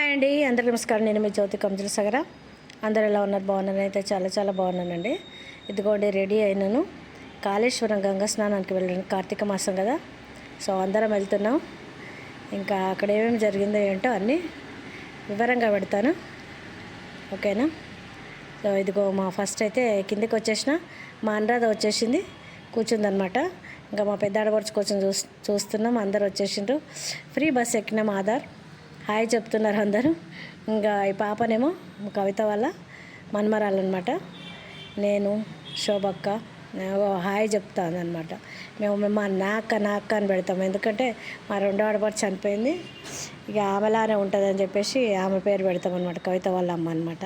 Hi అండి అందరికీ నమస్కారం. నేను మీ జ్యోతి కంజుల సగర. అందరు ఎలా ఉన్నారు? బాగున్నాను అయితే చాలా చాలా బాగున్నానండి. ఇదిగోండి రెడీ అయినాను. కాళేశ్వరం గంగా స్నానానికి వెళ్ళాను. కార్తీక మాసం కదా. సో అందరం వెళ్తున్నాం. ఇంకా అక్కడ ఏమేమి జరిగిందో ఏంటో అన్నీ వివరంగా పెడతాను. ఓకేనా? సో ఇదిగో మా ఫస్ట్ అయితే కిందికి వచ్చేసిన. మా అనురాధ వచ్చేసింది. కూర్చుందనమాట. ఇంకా మా పెద్ద ఆడపడుచు కోసం చూస్ చూస్తున్నాం. అందరు వచ్చేసిండ్రు. ఫ్రీ బస్ ఎక్కినాం ఆధార్. హాయ్ చెప్తున్నారు అందరూ. ఇంకా ఈ పాపనేమో కవిత వల్ల అనమాట నేను శోభక్క హాయ్ చెప్తాను అనమాట మేము మా నాక్క నాక్క అని పెడతాము ఎందుకంటే మా రెండో ఆడపడి చనిపోయింది. ఇక ఆమెలానే ఉంటుందని చెప్పేసి ఆమె పేరు పెడతాం అనమాట కవిత వాళ్ళ అమ్మ అనమాట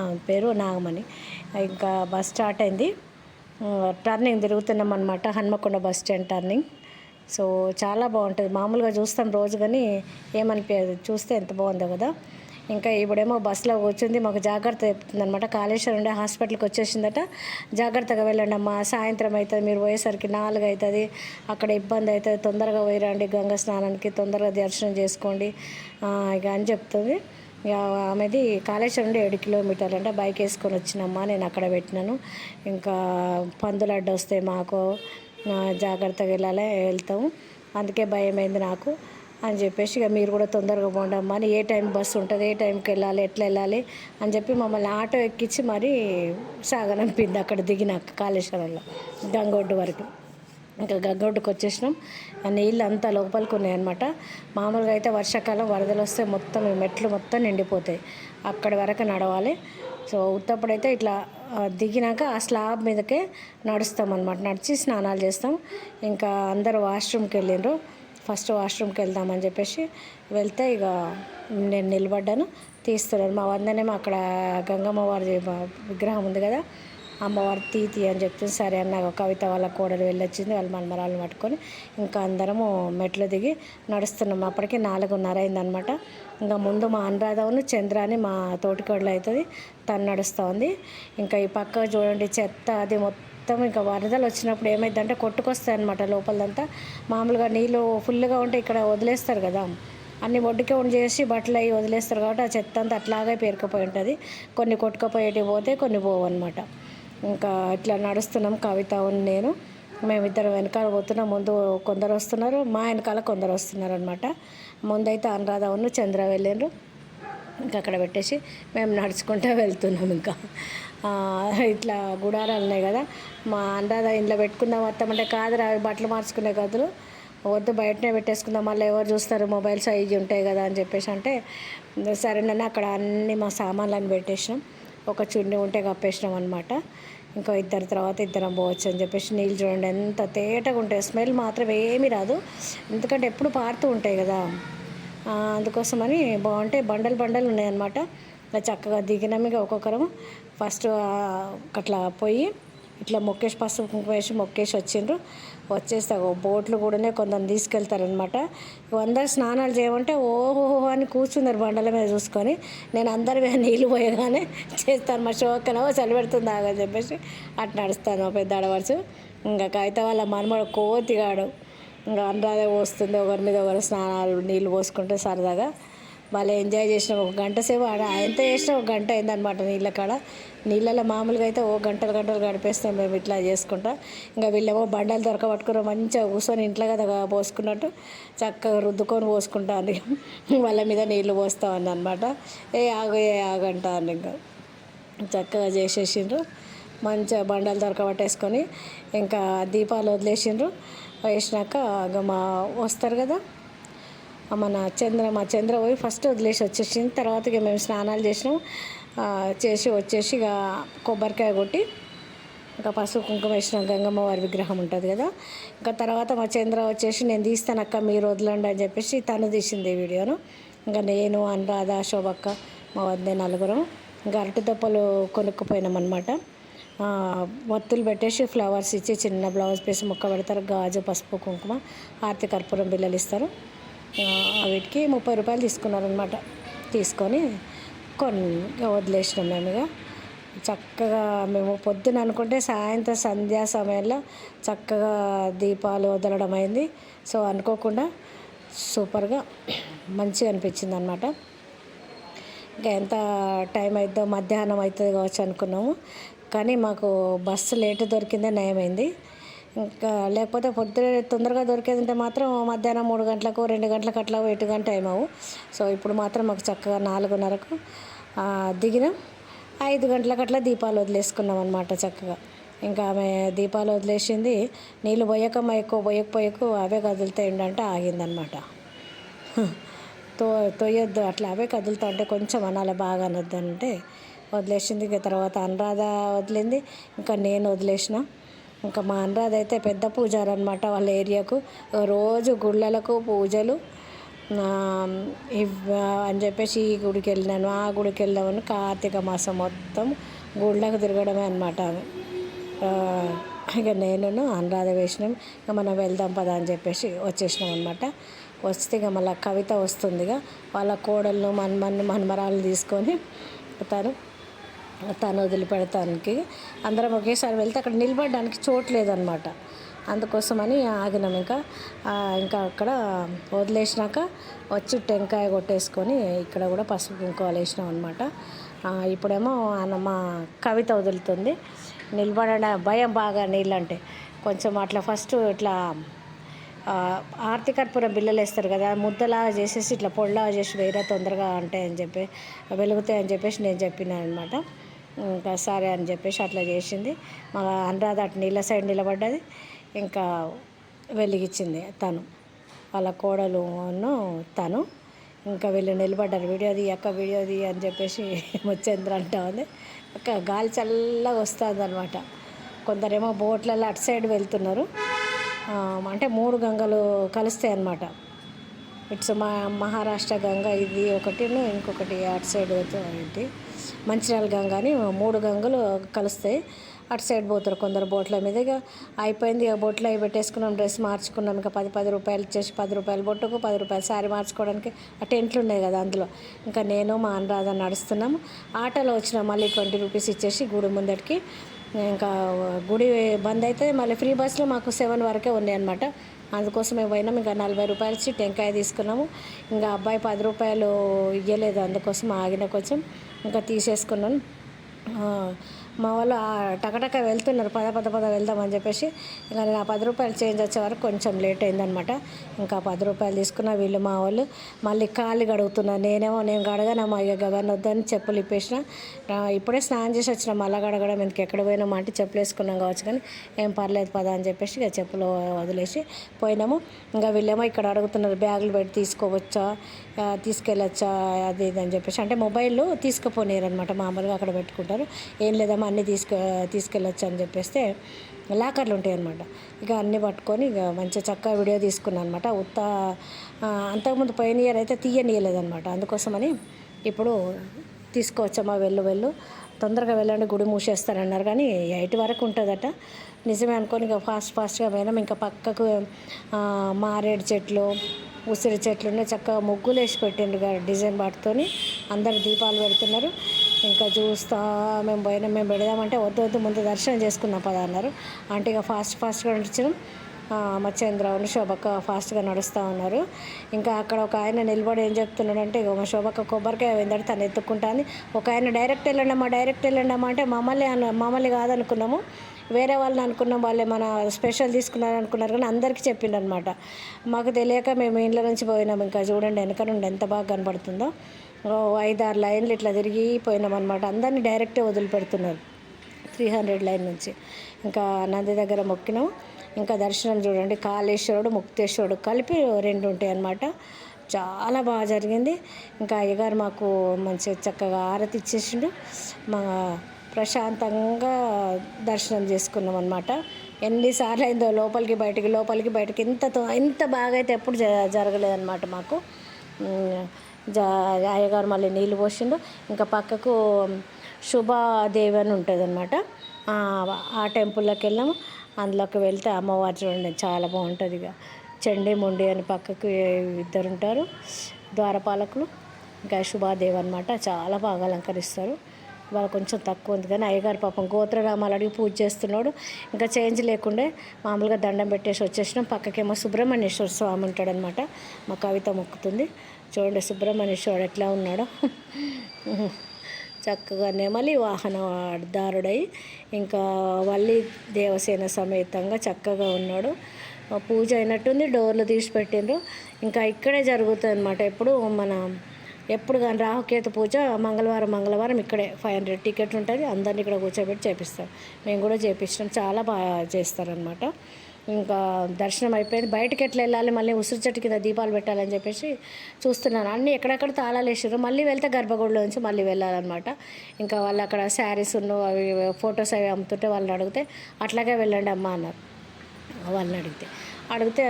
ఆమె పేరు నాగమణి. ఇంకా బస్ స్టార్ట్ అయింది. టర్నింగ్ తిరుగుతున్నాం అనమాట Hanamkonda bus stand turning. So చాలా బాగుంటుంది. మామూలుగా చూస్తాం రోజు కానీ ఏమనిపించదు చూస్తే ఎంత బాగుందో కదా. ఇంకా ఇప్పుడేమో బస్సులో కూర్చుంది. మాకు జాగ్రత్త చెప్తుంది అనమాట కాళేశ్వరం ఉండే హాస్పిటల్కి వచ్చేసిందట. జాగ్రత్తగా వెళ్ళండి అమ్మా. సాయంత్రం అవుతుంది. మీరు పోయేసరికి నాలుగు అవుతుంది. అక్కడ ఇబ్బంది అవుతుంది. తొందరగా పోయిరండి. గంగ స్నానానికి తొందరగా దర్శనం చేసుకోండి. ఇక అని చెప్తుంది. ఇక ఆమెది కాళేశ్వరం నుండి ఏడు కిలోమీటర్లు అంటే బైక్ వేసుకొని వచ్చినమ్మా. నేను అక్కడ పెట్టినాను. ఇంకా పందులు అడ్డు వస్తాయి మాకు జాగ్రత్తగా వెళ్ళాలి వెళ్తాము. అందుకే భయం అయింది నాకు. అని చెప్పేసి ఇక మీరు కూడా తొందరగా పోండమ్మా అని ఏ టైం బస్సు ఉంటుంది ఏ టైంకి వెళ్ళాలి ఎట్లా వెళ్ళాలి అని చెప్పి మమ్మల్ని ఆటో ఎక్కించి మరీ సాగనంపింది అక్కడ దిగినాక కాళేశ్వరంలో గంగొడ్డు వరకు. ఇంకా గగ్గొడ్డుకు వచ్చేసినాం. ఆ నీళ్ళు అంతా లోపలికి ఉన్నాయన్నమాట. మామూలుగా అయితే వర్షాకాలం వరదలు వస్తే మొత్తం మెట్లు మొత్తం నిండిపోతాయి. అక్కడి వరకు నడవాలి. సో ఉత్తప్పుడైతే ఇట్లా దిగినాక ఆ స్లాబ్ మీదకే నడుస్తాం అనమాట నడిచి స్నానాలు చేస్తాం. ఇంకా అందరూ వాష్రూమ్కి వెళ్ళిండ్రు ఫస్ట్ వాష్రూమ్కి వెళ్దామని చెప్పేసి వెళ్తే ఇక నేను నిలబడ్డాను. తీస్తున్నారు. మా వందనేమో అక్కడ గంగమ్మ వారి విగ్రహం ఉంది కదా అమ్మవారి తీతి అని చెప్తుంది సరే అన్న కవిత వాళ్ళ కోడలు వెళ్ళొచ్చింది. వాళ్ళ మనమరాలను పట్టుకొని ఇంకా అందరము మెట్లు దిగి నడుస్తున్నాం. అప్పటికి నాలుగున్నర అయిందనమాట ఇంకా ముందు మా అనురాధవును చంద్ర అని మా తోటికోడలు అవుతుంది. తను నడుస్తుంది. ఇంకా ఈ పక్క చూడండి చెత్త అది మొత్తం ఇంకా వరదలు వచ్చినప్పుడు ఏమైందంటే కొట్టుకొస్తాయి అనమాట లోపలంతా. మామూలుగా నీళ్ళు ఫుల్గా ఉంటే ఇక్కడ వదిలేస్తారు కదా. అన్ని ఒడ్డుకే ఉండి చేసి బట్టలు అవి వదిలేస్తారు కాబట్టి ఆ చెత్త అంతా అట్లాగే పేరుకుపోయి ఉంటుంది. కొన్ని కొట్టుకుపోయేటివి పోతే కొన్ని పోవు అనమాట ఇంకా ఇట్లా నడుస్తున్నాం కవిత ఉన్న నేను. మేమిద్దరం వెనకాల పోతున్నాం. ముందు కొందరు వస్తున్నారు మా వెనకాల కొందరు వస్తున్నారు అనమాట ముందైతే అనురాధ ఉన్న చంద్ర వెళ్ళారు ఇంకా అక్కడ పెట్టేసి మేము నడుచుకుంటూ వెళ్తున్నాం ఇంకా. ఇట్లా గుడారాలు ఉన్నాయి కదా. మా అనురాధ ఇంట్లో పెట్టుకుందాం వస్తామంటే కాదురా అవి బట్టలు మార్చుకునే గదులు. వద్దు బయటనే పెట్టేసుకుందాం మళ్ళీ ఎవరు చూస్తారు మొబైల్స్ అవి ఉంటాయి కదా అని చెప్పేసి అంటే సరేనని అక్కడ అన్ని మా సామాన్లను పెట్టేసినాం. ఒక చున్నీ ఉంటే కప్పేసినాం అనమాట ఇంకో ఇద్దరు తర్వాత ఇద్దరం పోవచ్చు అని చెప్పేసి నీళ్ళు చూడండి ఎంత తేటగా ఉంటాయి. స్మెల్ మాత్రం ఏమీ రాదు. ఎందుకంటే ఎప్పుడు పారుతూ ఉంటాయి కదా. అందుకోసమని బాగుంటాయి బండలు బండలు ఉన్నాయన్నమాట ఇలా చక్కగా దిగినాం ఇక ఒక్కొక్కరం. ఫస్ట్ అట్లా పోయి ఇట్లా మొక్కేసి పసుపు కుంకుమ వేసి మొక్కేసి వచ్చిండ్రు. వచ్చేస్తా. బోట్లు కూడానే కొందరు తీసుకెళ్తారనమాట అందరు స్నానాలు చేయమంటే ఓహో అని కూర్చున్నారు బండల మీద చూసుకొని. నేను అందరి మీద నీళ్ళు పోయగానే చేస్తాను మా షోకనో చలి పెడుతుంది అని చెప్పేసి అటు నడుస్తాను పెద్ద ఆడవచ్చు ఇంకా కవిత వాళ్ళ మనమడు కోతిగాడు. ఇంకా అనురాధ పోస్తుంది ఒకరి మీద ఒకరు స్నానాలు నీళ్ళు పోసుకుంటే సరదాగా. వాళ్ళు ఎంజాయ్ చేసినాం. ఒక గంట సేపు ఆడ ఎంత చేసినా ఒక గంట అయిందనమాట నీళ్ళ కాడ నీళ్ళలో మామూలుగా అయితే ఓ గంటలు గంటలు గడిపేస్తాం మేము ఇట్లా చేసుకుంటా. ఇంకా వీళ్ళేమో బండలు దొరకబట్టుకుని మంచిగా కూర్చొని ఇంట్లో కదా పోసుకున్నట్టు చక్కగా రుద్దుకొని పోసుకుంటాను వాళ్ళ మీద నీళ్ళు పోస్తా అనమాట ఏ ఆగు ఏ ఆగంట అని ఇంకా. చక్కగా చేసేసిండ్రు. మంచిగా బండలు దొరకబట్టేసుకొని ఇంకా దీపాలు వదిలేసిండ్రు. వేసినాక మా వస్తారు కదా మన చంద్ర మా చంద్ర పోయి ఫస్ట్ వదిలేసి వచ్చేసింది. తర్వాత ఇక మేము స్నానాలు చేసినాం. చేసి వచ్చేసి ఇక కొబ్బరికాయ కొట్టి ఇంకా పసుపు కుంకుమ వేసిన గంగమ్మ వారి విగ్రహం ఉంటుంది కదా. ఇంకా తర్వాత మా చంద్ర వచ్చేసి నేను తీస్తాను అక్క మీరు వదలండి అని చెప్పేసి తను తీసింది వీడియోను. ఇంకా నేను అనురాధ శోభక్క మా వద్ద నలుగురం ఇంకా అరటి దొప్పలు కొనుక్కుపోయినాం అనమాట వత్తులు పెట్టేసి ఫ్లవర్స్ ఇచ్చి చిన్న బ్లౌజ్ పీస్ ముక్క పెడతారు గాజు పసుపు కుంకుమ ఆర్తి కర్పూరం బిల్లలు ఇస్తారు. వీటికి ముప్పై రూపాయలు తీసుకున్నారనమాట తీసుకొని కొన్ని వదిలేసినాం మేము ఇక చక్కగా మేము పొద్దున అనుకుంటే సాయంత్రం సంధ్యా సమయంలో చక్కగా దీపాలు వదలడం అయింది. సో అనుకోకుండా సూపర్గా మంచిగా అనిపించింది అనమాట ఇంకా ఎంత టైం అవుతుందో మధ్యాహ్నం అవుతుంది కావచ్చు అనుకున్నాము. కానీ మాకు బస్సు లేట్ దొరికిందే నయమైంది. ఇంకా లేకపోతే పొద్దున తొందరగా దొరికేదంటే మాత్రం మధ్యాహ్నం మూడు గంటలకు రెండు గంటలకు అట్లా ఎటు గంట టైం అవు. సో ఇప్పుడు మాత్రం మాకు చక్కగా నాలుగున్నరకు దిగినాం. ఐదు గంటలకట్లా దీపాలు వదిలేసుకున్నాం అనమాట చక్కగా. ఇంకా ఆమె దీపాలు వదిలేసింది. నీళ్ళు పోయకమ్మ ఎక్కువ పోయక పోయకు అవే కదులుతాయండి ఆగిందనమాట తో తోయొద్దు అట్లా అవే కదులుతా అంటే కొంచెం అనాలి బాగా అనొద్దు అంటే వదిలేసింది. ఇక తర్వాత అనురాధ వదిలింది. ఇంకా నేను వదిలేసిన. ఇంకా మా అనురాధ అయితే పెద్ద పూజారు అనమాట వాళ్ళ ఏరియాకు. రోజు గుళ్ళలకు పూజలు ఇవ్ అని చెప్పేసి ఈ గుడికి వెళ్ళినాను. ఆ గుడికి వెళ్ళామని కార్తీక మాసం మొత్తం గుళ్ళకు తిరగడమే అనమాట ఇక నేను అనురాధ వేసినాం ఇక మనం వెళ్దాం పదా అని చెప్పేసి వచ్చేసినాం అనమాట వస్తే ఇక మళ్ళీ కవిత వస్తుంది ఇక. వాళ్ళ కోడళ్ళు మన్మన్ మన్మరాలు తీసుకొని తను తను వదిలిపెడతానికి. అందరం ఒకేసారి వెళ్తే అక్కడ నిలబడడానికి చోటు లేదనమాట అందుకోసమని ఆగినాం ఇంకా. ఇంకా అక్కడ వదిలేసినాక వచ్చి టెంకాయ కొట్టేసుకొని ఇక్కడ కూడా పసుపు కుంకుమలు వేసినాం అనమాట ఇప్పుడేమో మా కవిత వదులుతుంది. నిలబడ భయం బాగా నీళ్ళంటే. కొంచెం అట్లా ఫస్ట్ ఇట్లా ఆ, బిల్లలు వేస్తారు కదా ముద్దలాగా చేసేసి ఇట్లా పొడిలాగా చేసి వేరే తొందరగా ఉంటాయని చెప్పి వెలుగుతాయి అని చెప్పేసి నేను చెప్పినాను అనమాట ఇంకా సరే అని చెప్పేసి అట్లా చేసింది. మా అనురాధ అటు నీళ్ళ సైడ్ నిలబడ్డది. ఇంకా వెలిగించింది తను. వాళ్ళ కోడలును తను. ఇంకా వీళ్ళు నిలబడ్డారు. వీడియో అక్క వీడియో అని చెప్పేసి ముచ్చేంద్ర అంటా ఉంది. అక్క గాలి చల్లగా వస్తుంది అనమాట కొందరేమో బోట్లలో అటు సైడ్ వెళ్తున్నారు. అంటే మూడు గంగలు కలుస్తాయి అన్నమాట. ఇట్స్ మా మహారాష్ట్ర గంగ ఇది ఒకటిను ఇంకొకటి అటు సైడ్ ఏంటి? మంచిర్యాల గంగ అని మూడు గంగలు కలుస్తాయి. అటు సైడ్ పోతారు కొందరు బోట్ల మీద. ఇక అయిపోయింది ఇక బొట్లు అవి పెట్టేసుకున్నాం డ్రెస్ మార్చుకున్నాం. ఇంకా పది పది రూపాయలు ఇచ్చేసి పది రూపాయలు బొట్టుకు పది రూపాయలు శారీ మార్చుకోవడానికి ఆ టెంట్లు ఉన్నాయి కదా అందులో. ఇంకా నేను మా అనురాధ నడుస్తున్నాము ఆటోలో వచ్చినాం మళ్ళీ ట్వంటీ రూపీస్ ఇచ్చేసి గుడి ముందటికి. ఇంకా గుడి బంద్ అయితే మళ్ళీ ఫ్రీ బస్సులో మాకు సెవెన్ వరకే ఉన్నాయి అనమాట అందుకోసమే పోయినాం. ఇంకా నలభై రూపాయలు ఇచ్చి టెంకాయ తీసుకున్నాము. ఇంకా అబ్బాయి పది రూపాయలు ఇవ్వలేదు అందుకోసం ఆగిన కొంచెం ఇంకా తీసేసుకున్నాను. మా వాళ్ళు టకటక వెళ్తున్నారు. పద పద పద వెళ్దామని చెప్పేసి ఇంకా నేను ఆ పది రూపాయలు చేంజ్ వచ్చే వరకు కొంచెం లేట్ అయిందనమాట ఇంకా పది రూపాయలు తీసుకున్న వీళ్ళు మా వాళ్ళు మళ్ళీ కాళ్ళు గడుగుతున్నారు నేనేమో నేను గడగనమ్మా ఇక గవర్న వద్దని చెప్పులు ఇప్పేసిన. ఇప్పుడే స్నానం చేసి వచ్చిన మళ్ళీ గడగడం ఇంక ఎక్కడ పోయినామా అంటే చెప్పులు వేసుకున్నాం కావచ్చు కానీ ఏం పర్లేదు పద అని చెప్పేసి ఇక చెప్పులు వదిలేసి పోయినాము. ఇంకా వీళ్ళేమో ఇక్కడ అడుగుతున్నారు బ్యాగులు పెట్టి తీసుకోవచ్చా? తీసుకెళ్ళొచ్చా? అది ఇది అని చెప్పేసి. అంటే మొబైల్ తీసుకుపోనీరు అనమాట మామూలుగా అక్కడ పెట్టుకుంటారు. ఏం లేదమ్మా అన్నీ తీసుకు తీసుకెళ్ళొచ్చు అని చెప్పేస్తే లాకర్లు ఉంటాయి అనమాట ఇక అన్నీ పట్టుకొని ఇక మంచిగా చక్కగా వీడియో తీసుకున్నాను అనమాట ఉత్త అంతకుముందు పోయిన ఇయర్ అయితే తీయనీయలేదన్నమాట. అందుకోసమని ఇప్పుడు తీసుకోవచ్చమ్మా వెళ్ళు వెళ్ళు. తొందరగా వెళ్ళండి గుడి మూసేస్తారన్నారు కానీ ఎయిట్ వరకు ఉంటుందట. నిజమే అనుకోని ఇక ఫాస్ట్ ఫాస్ట్గా పోయినాం. ఇంకా పక్కకు మారేడు చెట్లు ఉసిరి చెట్లు ఉన్నాయి. చక్కగా ముగ్గులు వేసి పెట్టిండ్రు డిజైన్ వాటితోని. అందరు దీపాలు పెడుతున్నారు. ఇంకా చూస్తా మేము పోయినా మేము పెడదామంటే వద్దు వద్దు ముందు దర్శనం చేసుకుందాం పదా అన్నారు. అంటే ఇక ఫాస్ట్ ఫాస్ట్గా నడిచినాం. మత్స్యేంద్రరావుని శోభక్క ఫాస్ట్గా నడుస్తూ ఉన్నారు. ఇంకా అక్కడ ఒక ఆయన నిలబడి ఏం చెప్తున్నాడంటే ఇక శోభక్క కొబ్బరికాయ పోయిందంటే తను ఎత్తుక్కుంటాను ఒక ఆయన డైరెక్ట్ వెళ్ళండమ్మా డైరెక్ట్ వెళ్ళండమ్మా అంటే మమ్మల్ని అన్న మమ్మల్ని కాదనుకున్నాము. వేరే వాళ్ళని అనుకున్నాం వాళ్ళే మన స్పెషల్ తీసుకున్నారు అనుకున్నారు కానీ అందరికీ చెప్పిండనమాట మాకు తెలియక మేము ఇంట్లో నుంచి పోయినాం. ఇంకా చూడండి వెనక నుండి ఎంత బాగా కనబడుతుందో ఐదారు ఐదు ఆరు లైన్లు ఇట్లా తిరిగి పోయినాం అనమాట అందరినీ డైరెక్టే వదిలిపెడుతున్నారు త్రీ హండ్రెడ్ లైన్ నుంచి. ఇంకా నంది దగ్గర మొక్కినాం. ఇంకా దర్శనం చూడండి కాళేశ్వరుడు ముక్తేశ్వరుడు కలిపి రెండు ఉంటాయి అన్నమాట. చాలా బాగా జరిగింది. ఇంకా అయ్యగారు మాకు మంచి చక్కగా ఆరతి ఇచ్చేసిండు. మా ప్రశాంతంగా దర్శనం చేసుకున్నాం అనమాట ఎన్నిసార్లు అయిందో లోపలికి బయటికి లోపలికి బయటికి ఇంత తో- ఇంత బాగా అయితే ఎప్పుడు జ జరగలేదన్నమాట మాకు. అయ్యగారు మళ్ళీ నీళ్ళు పోసిండు. ఇంకా పక్కకు శుభాదేవి అని ఉంటుంది అనమాట ఆ టెంపుల్లోకి వెళ్ళాము. అందులోకి వెళ్తే అమ్మవారు చూడండి చాలా బాగుంటుంది ఇక. చండి ముండి అని పక్కకు ఇద్దరు ఉంటారు ద్వారపాలకులు. ఇంకా శుభాదేవి అనమాట చాలా బాగా అలంకరిస్తారు. వాళ్ళు కొంచెం తక్కువ ఉంది కానీ అయ్యగారు పాపం గోత్రనామాలు అడిగి పూజ చేస్తున్నాడు. ఇంకా చేంజ్ లేకుండే మామూలుగా దండం పెట్టేసి వచ్చేసినాం. పక్కకేమో సుబ్రహ్మణ్యేశ్వర స్వామి ఉంటాడనమాట మా కవిత మొక్కుతుంది. చూడండి సుబ్రహ్మణ్యేశ్వరుడు ఎట్లా ఉన్నాడో. చక్కగా నెమలి వాహనదారుడై ఇంకా వల్లి దేవసేన సమేతంగా చక్కగా ఉన్నాడు. పూజ అయినట్టుంది డోర్లు తీసి పెట్టిండ్రు. ఇంకా ఇక్కడే జరుగుతుంది అనమాట ఎప్పుడు మన ఎప్పుడు కానీ రాహుకేతు పూజ మంగళవారం మంగళవారం ఇక్కడే ఫైవ్ హండ్రెడ్ టికెట్ ఉంటుంది. అందరిని ఇక్కడ కూర్చోబెట్టి చేపిస్తాం. మేము కూడా చేపించినాం చాలా బాగా చేస్తారనమాట ఇంకా దర్శనం అయిపోయింది. బయటకు ఎట్లా వెళ్ళాలి? మళ్ళీ ఉసిరి చెట్టు కింద దీపాలు పెట్టాలని చెప్పేసి చూస్తున్నాను. అన్నీ ఎక్కడెక్కడ తాళాలు వేసారు మళ్ళీ వెళ్తే గర్భగుడిలో నుంచి మళ్ళీ వెళ్ళాలన్నమాట. ఇంకా వాళ్ళు అక్కడ శారీస్ ఉన్న అవి ఫొటోస్ అవి అమ్ముతుంటే వాళ్ళని అడిగితే అట్లాగే వెళ్ళండి అమ్మ అన్నారు. వాళ్ళని అడిగితే. అడిగితే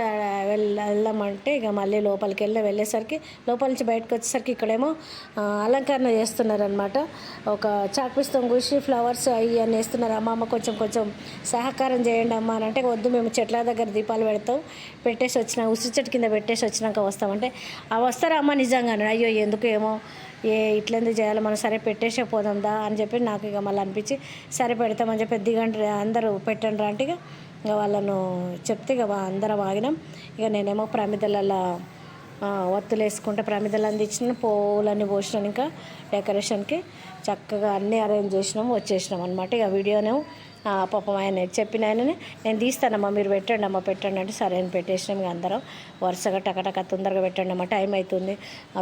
వెళ్ళ వెళ్దామంటే ఇక మళ్ళీ లోపలికి వెళ్ళి వెళ్ళేసరికి లోపల నుంచి బయటకు వచ్చేసరికి ఇక్కడేమో అలంకరణ చేస్తున్నారనమాట ఒక చాక్పిస్తం కూసి ఫ్లవర్స్ అవి అని వేస్తున్నారు. అమ్మమ్మ కొంచెం కొంచెం సహకారం చేయండి అమ్మ అని అంటే వద్దు మేము చెట్ల దగ్గర దీపాలు పెడతాం. పెట్టేసి వచ్చిన ఉసిరి చెట్టు కింద పెట్టేసి వచ్చినాక వస్తామంటే అవి వస్తారా అమ్మ నిజంగానే? అయ్యో ఎందుకు ఏమో? ఏ ఇట్లెందుకు చేయాలి? మనం సరే పెట్టేసే పోదాందా అని చెప్పి నాకు ఇక మళ్ళీ అనిపించి సరే పెడతామని చెప్పి దిగండి అందరూ పెట్టండి అంటే ఇక ఇక వాళ్ళను చెప్తే ఇక వా- అందరం ఆగినాం. ఇక నేనేమో ప్రమిదలలో ఒత్తులు వేసుకుంటే ప్రమిదలు అందించిన పూలన్నీ పోసినాను ఇంకా డెకరేషన్కి. చక్కగా అన్నీ అరేంజ్ చేసినాము వచ్చేసినాం అనమాట ఇక వీడియోనే పాపం ఆయన చెప్పిన ఆయననే నేను తీస్తానమ్మా మీరు పెట్టండి అమ్మా పెట్టండి అంటే సరే అని పెట్టేసినాం ఇక అందరం. వరుసగా టకటక తొందరగా పెట్టండి అమ్మా టైం అవుతుంది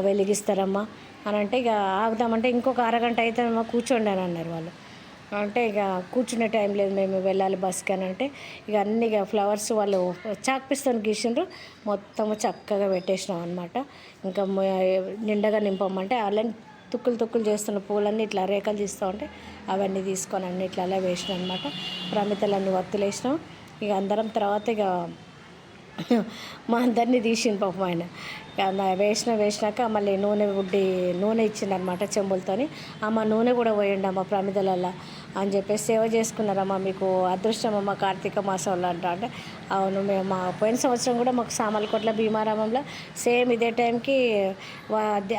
వెలిగిస్తారమ్మా అని అంటే ఇక ఆగుదామంటే ఇంకొక అరగంట అయితే కూర్చోండి అని అన్నారు వాళ్ళు. అంటే ఇక కూర్చునే టైం లేదు మేము వెళ్ళాలి బస్కి అని అంటే ఇక అన్ని ఇక ఫ్లవర్స్ వాళ్ళు చాక్పిస్తాను గీసిండ్రు. మొత్తం చక్కగా పెట్టేసినాం అనమాట ఇంకా నిండగా నింపమంటే వాళ్ళని తుక్కులు తుక్కులు చేస్తున్న పూలన్నీ ఇట్లా రేఖలు తీస్తూ ఉంటే అవన్నీ తీసుకొని అన్ని ఇట్లా అలా వేసినాం అనమాట ప్రమితలన్నీ వత్తులేసినాం ఇక అందరం తర్వాత ఇక మా అందరినీ తీసిండు పాపం ఆయన. వేసిన వేసినాక మళ్ళీ నూనె ఉడ్డి నూనె ఇచ్చిందనమాట చెంబులతోని. అమ్మ నూనె కూడా పోయండి అమ్మ ప్రమిదలల్లో అని చెప్పేసి సేవ చేసుకున్నారమ్మ మీకు అదృష్టం అమ్మ కార్తీక మాసంలో అంట అంటే. అవును మేము మా పోయిన సంవత్సరం కూడా మాకు సామలకోట్ల భీమారామంలో సేమ్ ఇదే టైంకి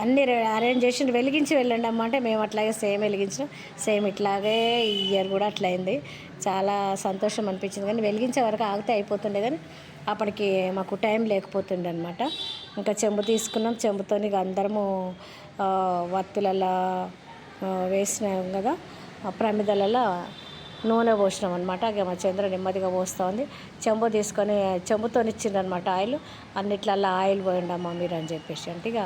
అన్ని అరేంజ్ చేసి వెలిగించి వెళ్ళండి అమ్మ అంటే మేము అట్లాగే సేమ్ వెలిగించినాం. సేమ్ ఇట్లాగే ఇయర్ కూడా అట్లయింది. చాలా సంతోషం అనిపించింది కానీ వెలిగించే వరకు ఆగితే అయిపోతుండే కానీ అప్పటికి మాకు టైం లేకపోతుండే అనమాట ఇంకా చెంబు తీసుకున్నాం. చెంబుతో ఇక అందరము వత్తులలో వేసినాం కదా. ప్రమిదలలో నూనె పోసినాం అనమాట ఇక మా చంద్ర నెమ్మదిగా పోస్తూ ఉంది చెంబు తీసుకొని చెంబుతో ఇచ్చిండ్రనమాట ఆయిల్. అన్నిట్లల్లో ఆయిల్ పోయండి మీరు అని చెప్పేసి అంటే ఇక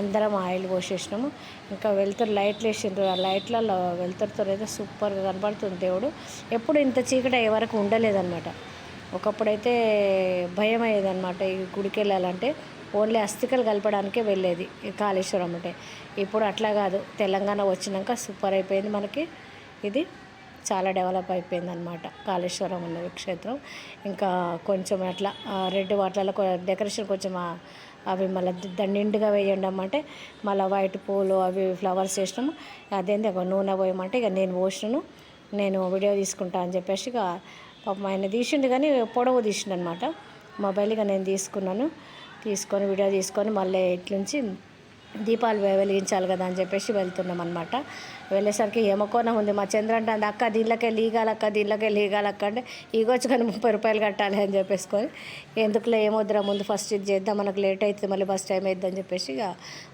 అందరం ఆయిల్ పోసేసినాము. ఇంకా వెళ్తురు లైట్లు వేసిండ్రు. ఆ లైట్లలో వెళ్తురుతో అయితే సూపర్గా కనపడుతుంది దేవుడు. ఎప్పుడు ఇంత చీకటి అయ్యే వరకు ఉండలేదన్నమాట. ఒకప్పుడైతే భయం అయ్యేదన్నమాట ఈ గుడికి వెళ్ళాలంటే ఓన్లీ అస్థికలు కలపడానికే వెళ్ళేది కాళేశ్వరం అంటే. ఇప్పుడు అట్లా కాదు. తెలంగాణ వచ్చినాక సూపర్ అయిపోయింది మనకి. ఇది చాలా డెవలప్ అయిపోయింది అనమాట కాళేశ్వరం ఉన్నది క్షేత్రం. ఇంకా కొంచెం అట్లా రెడ్ వాటర్లో డెకరేషన్ కొంచెం అవి మళ్ళీ దాన్ని నిండుగా వేయండి అమ్మంటే మళ్ళీ వైట్ పూలు అవి ఫ్లవర్స్ వేసినాము. అదేంది ఒక నూనె పోయమంటే ఇక నేను పోసినాను. నేను వీడియో తీసుకుంటా అని చెప్పేసి ఇక పాపం ఆయన తీసిండు కానీ పొడవు తీసిండు అనమాట మొబైల్గా నేను తీసుకున్నాను. తీసుకొని వీడియో తీసుకొని మళ్ళీ ఇట్లుంచి దీపాలు వెలిగించాలి కదా అని చెప్పేసి వెళ్తున్నాం అనమాట వెళ్ళేసరికి ఏమకోన ఉంది? మా చంద్ర అంటే అంది, అక్క దీనిలోకి లీగాలక్క దీనిలోకి లీగాలక్క అంటే ఈగొచ్చు కానీ ముప్పై రూపాయలు కట్టాలి అని చెప్పేసుకొని ఎందుకులే ఏమొద్దురా ముందు ఫస్ట్ ఇది చేద్దాం మనకు లేట్ అవుతుంది మళ్ళీ బస్ టైం అవుతుంది అని చెప్పేసి ఇక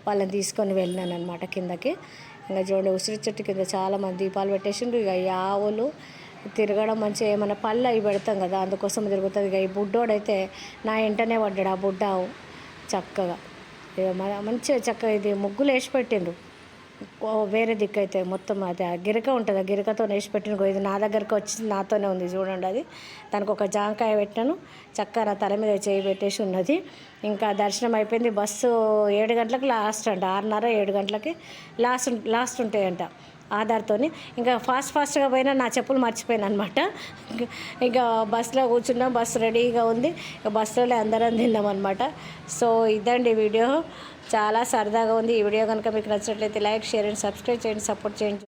వాళ్ళని తీసుకొని వెళ్ళినాను అనమాట కిందకి. ఇంకా చూడండి ఉసిరి చెట్టు కింద చాలా మంది దీపాలు పెట్టేసిండ్రు. ఇక ఈ ఆవులు తిరగడం మంచిగా ఏమైనా పళ్ళు అవి పెడతాం కదా అందుకోసం తిరుగుతుంది ఇక ఈ బుడ్డోడైతే నా ఇంటనే పడ్డాడు ఆ బుడ్డ. చక్కగా. ఇక మంచిగా చక్కగా ఇది ముగ్గులు వేసి పెట్టిండ్రు. వేరే దిక్కు అయితే మొత్తం అది ఆ గిరక ఉంటుంది ఆ గిరకతో వేసి పెట్టిన ఇది నా దగ్గరకు వచ్చి నాతోనే ఉంది చూడండి అది. దానికి ఒక జాంకాయ పెట్టాను చక్కగా నా తల మీద చేయి పెట్టేసి ఉన్నది. ఇంకా దర్శనం అయిపోయింది బస్సు ఏడు గంటలకు లాస్ట్ అంట ఆరున్నర ఏడు గంటలకి లాస్ట్ లాస్ట్ ఉంటాయంట. ఆధార్తోని. ఇంకా ఫాస్ట్ ఫాస్ట్గా పోయినా నా చెప్పులు మర్చిపోయాను అనమాట ఇంకా బస్సులో కూర్చున్నాం బస్సు రెడీగా ఉంది. ఇంకా బస్సులో అందరం తిన్నాం అనమాట సో ఇదండి వీడియో. చాలా సరదాగా ఉంది. ఈ వీడియో కనుక మీకు నచ్చినట్లయితే లైక్ షేర్ అండ్ సబ్స్క్రైబ్ చేయండి సపోర్ట్ చేయండి.